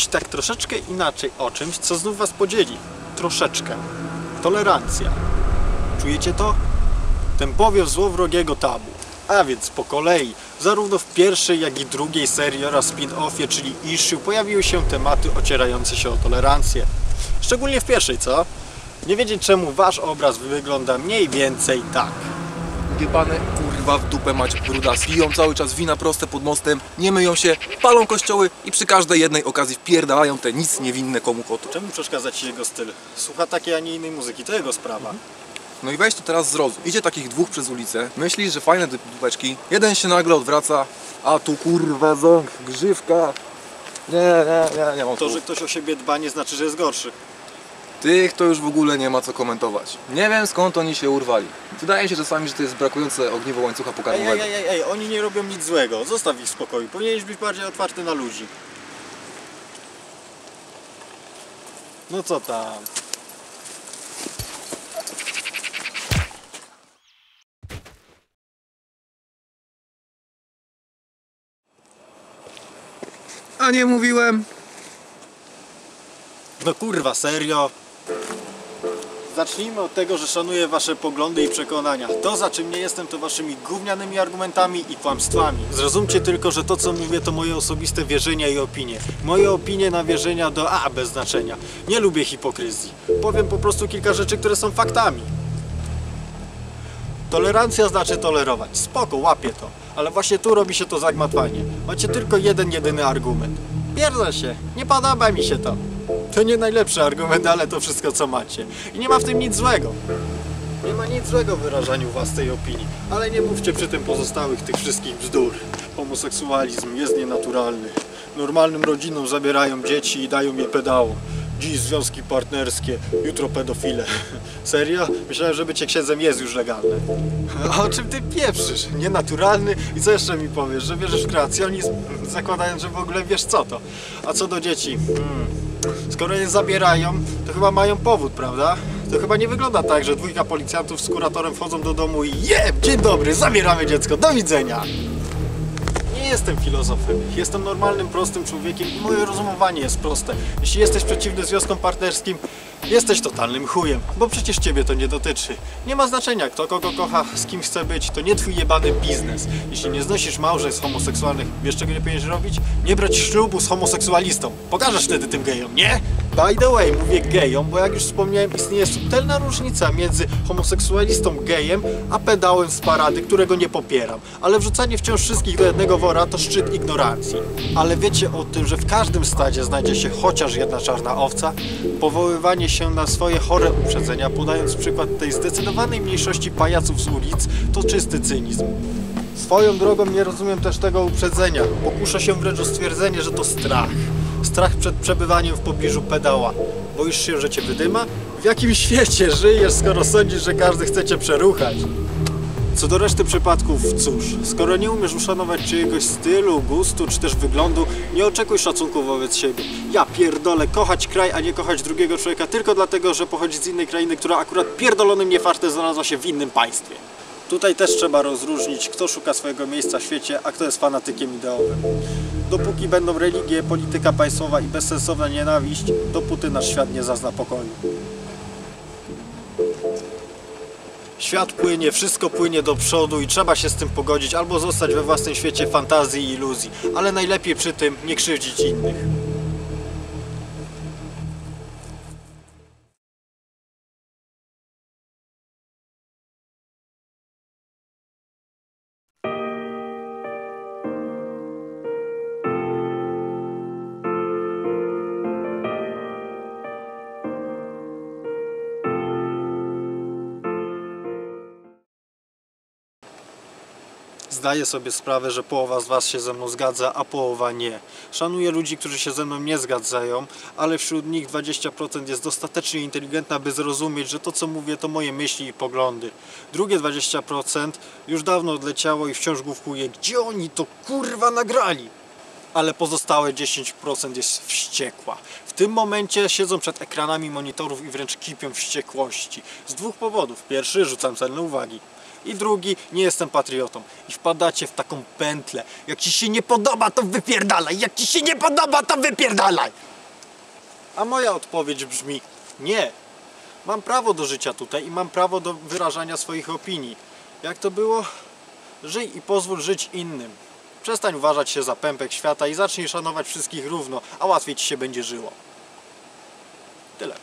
dziś tak troszeczkę inaczej o czymś, co znów Was podzieli. Troszeczkę. Tolerancja. Czujecie to? Ten powiew złowrogiego tabu. A więc po kolei, zarówno w pierwszej, jak i drugiej serii oraz spin-offie, czyli Issue, pojawiły się tematy ocierające się o tolerancję. Szczególnie w pierwszej, co? Nie wiedzieć czemu Wasz obraz wygląda mniej więcej tak. Jebane kurwa w dupę mać brudas. Piją cały czas wina proste pod mostem, nie myją się, palą kościoły i przy każdej jednej okazji wpierdalają te nic niewinne komu kotu. Czemu przeszkadza Ci jego styl? Słucha takiej, a nie innej muzyki, to jego sprawa. No i weź to teraz zrozum. Idzie takich dwóch przez ulicę, myślisz, że fajne dupeczki, jeden się nagle odwraca, a tu kurwa ząg, grzywka. Nie, nie, nie, nie mam To, że ktoś o siebie dba nie znaczy, że jest gorszy. Tych to już w ogóle nie ma co komentować. Nie wiem skąd oni się urwali. Wydaje mi się czasami, że to jest brakujące ogniwo łańcucha Ej, pokarmowego. ej, ej, ej, oni nie robią nic złego, zostaw ich w spokoju. Powinieneś być bardziej otwarty na ludzi. No co tam? A nie mówiłem? No kurwa, serio? Zacznijmy od tego, że szanuję wasze poglądy i przekonania. To, za czym nie jestem, to waszymi gównianymi argumentami i kłamstwami. Zrozumcie tylko, że to, co mówię, to moje osobiste wierzenia i opinie. Moje opinie na wierzenia do A bez znaczenia. Nie lubię hipokryzji. Powiem po prostu kilka rzeczy, które są faktami. Tolerancja znaczy tolerować. Spoko, łapię to. Ale właśnie tu robi się to zagmatwanie. Macie tylko jeden, jedyny argument. Pierdolę się. Nie podoba mi się to. To nie najlepszy argument, ale to wszystko co macie. I nie ma w tym nic złego. Nie ma nic złego w wyrażaniu własnej opinii, ale nie mówcie przy tym pozostałych tych wszystkich bzdur. Homoseksualizm jest nienaturalny. Normalnym rodzinom zabierają dzieci i dają je pedało. Dziś związki partnerskie, jutro pedofile. Serio? Myślałem, że bycie księdzem jest już legalne. A o czym ty pieprzysz? Nienaturalny? I co jeszcze mi powiesz? Że wierzysz w kreacjonizm, zakładając, że w ogóle wiesz co to. A co do dzieci? Hmm. Skoro je zabierają, to chyba mają powód, prawda? To chyba nie wygląda tak, że dwójka policjantów z kuratorem wchodzą do domu i jeb, dzień dobry, zabieramy dziecko, do widzenia. Jestem filozofem, jestem normalnym, prostym człowiekiem i moje rozumowanie jest proste. Jeśli jesteś przeciwny związkom partnerskim, jesteś totalnym chujem, bo przecież ciebie to nie dotyczy. Nie ma znaczenia, kto kogo kocha, z kim chce być, to nie twój jebany biznes. Jeśli nie znosisz małżeństw homoseksualnych, wiesz czego nie powinieneś robić? Nie brać ślubu z homoseksualistą. Pokażesz wtedy tym gejom, nie? By the way, mówię gejom, bo jak już wspomniałem, istnieje subtelna różnica między homoseksualistą gejem, a pedałem z parady, którego nie popieram. Ale wrzucanie wciąż wszystkich do jednego wora to szczyt ignorancji. Ale wiecie o tym, że w każdym stadzie znajdzie się chociaż jedna czarna owca? Powoływanie się na swoje chore uprzedzenia, podając przykład tej zdecydowanej mniejszości pajaców z ulic, to czysty cynizm. Swoją drogą nie rozumiem też tego uprzedzenia. Pokuszę się wręcz o stwierdzenie, że to strach. Strach przed przebywaniem w pobliżu pedała. Boisz się, że cię wydyma? W jakim świecie żyjesz, skoro sądzisz, że każdy chce cię przeruchać? Co do reszty przypadków, cóż, skoro nie umiesz uszanować czyjegoś stylu, gustu czy też wyglądu, nie oczekuj szacunku wobec siebie. Ja pierdolę kochać kraj, a nie kochać drugiego człowieka tylko dlatego, że pochodzi z innej krainy, która akurat pierdolonym niefartem znalazła się w innym państwie. Tutaj też trzeba rozróżnić, kto szuka swojego miejsca w świecie, a kto jest fanatykiem ideowym. Dopóki będą religie, polityka państwowa i bezsensowna nienawiść, dopóty nasz świat nie zazna pokoju. Świat płynie, wszystko płynie do przodu i trzeba się z tym pogodzić albo zostać we własnym świecie fantazji i iluzji, ale najlepiej przy tym nie krzywdzić innych. Zdaję sobie sprawę, że połowa z Was się ze mną zgadza, a połowa nie. Szanuję ludzi, którzy się ze mną nie zgadzają, ale wśród nich 20% jest dostatecznie inteligentna, by zrozumieć, że to co mówię to moje myśli i poglądy. Drugie 20% już dawno odleciało i wciąż główkuje, gdzie oni to kurwa nagrali? ale pozostałe 10% jest wściekła. W tym momencie siedzą przed ekranami monitorów i wręcz kipią wściekłości. Z dwóch powodów. Pierwszy, rzucam celne uwagi. I drugi, nie jestem patriotą. I wpadacie w taką pętlę. Jak ci się nie podoba, to wypierdalaj. Jak ci się nie podoba, to wypierdalaj. A moja odpowiedź brzmi nie. Mam prawo do życia tutaj i mam prawo do wyrażania swoich opinii. Jak to było? Żyj i pozwól żyć innym. Przestań uważać się za pępek świata i zacznij szanować wszystkich równo, a łatwiej ci się będzie żyło. Tyle.